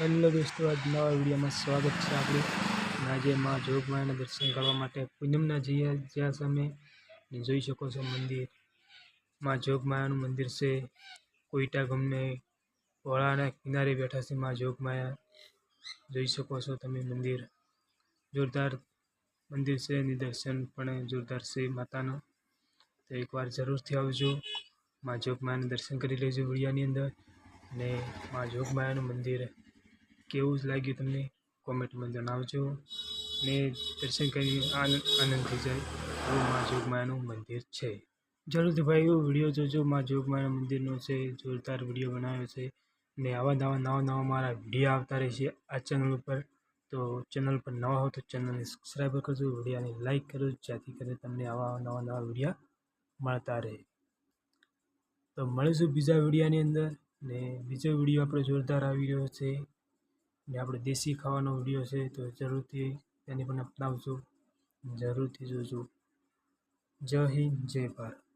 Hello દોસ્તો આજ નવા વિડીયોમાં સ્વાગત છે આપણું અને આજે માં જોગમાયાના દર્શન કરવા માટે પૂનમના જઈએ. જ્યાં તમે જોઈ શકો છો મંદિર. માં જોગમાયાનું મંદિર છે. કોઈટા ગમને વળાના કિનારે બેઠા છે માં જોગમાયા. જોઈ શકો છો તમે મંદિર. જોરદાર મંદિર છે. એની દર્શન પણ જોરદાર છે માતાના. તો એકવાર જરૂરથી આવજો. માં જોગમાયાના દર્શન કરી લેજો વિડીયાની અંદર. ને માં જોગમાયાનું મંદિર. કેવું જ લાગ્યું તમને? કોમેન્ટમાં જણાવજો. ને દર્શન કરી આનંદ આનંદ થઈ જાય એવું મા જોગમાયાનું મંદિર છે. જરૂરથી ભાઈ, એવો વીડિયો જોજો. મા જોગમાયાના મંદિરનો છે જોરદાર વીડિયો બનાવ્યો છે ને આવા નવા નવા નવા મારા વીડિયો આવતા રહેશે આ ચેનલ ઉપર. તો ચેનલ પર નવા હો તો ચેનલને સબસ્ક્રાઈબ કરજો, વિડીયોને લાઈક કરજો, જેથી કરીને તમને આવા નવા નવા વિડીયા મળતા રહે. તો મળીશું બીજા વિડીયાની અંદર ને બીજો વીડિયો આપણો જોરદાર આવી રહ્યો છે. ને આપણે દેશી ખાવાનો વીડિયો છે તો જરૂરથી તેને પણ અપનાવજો. જરૂરથી જોજો. જય હિન્દ, જય ભારત.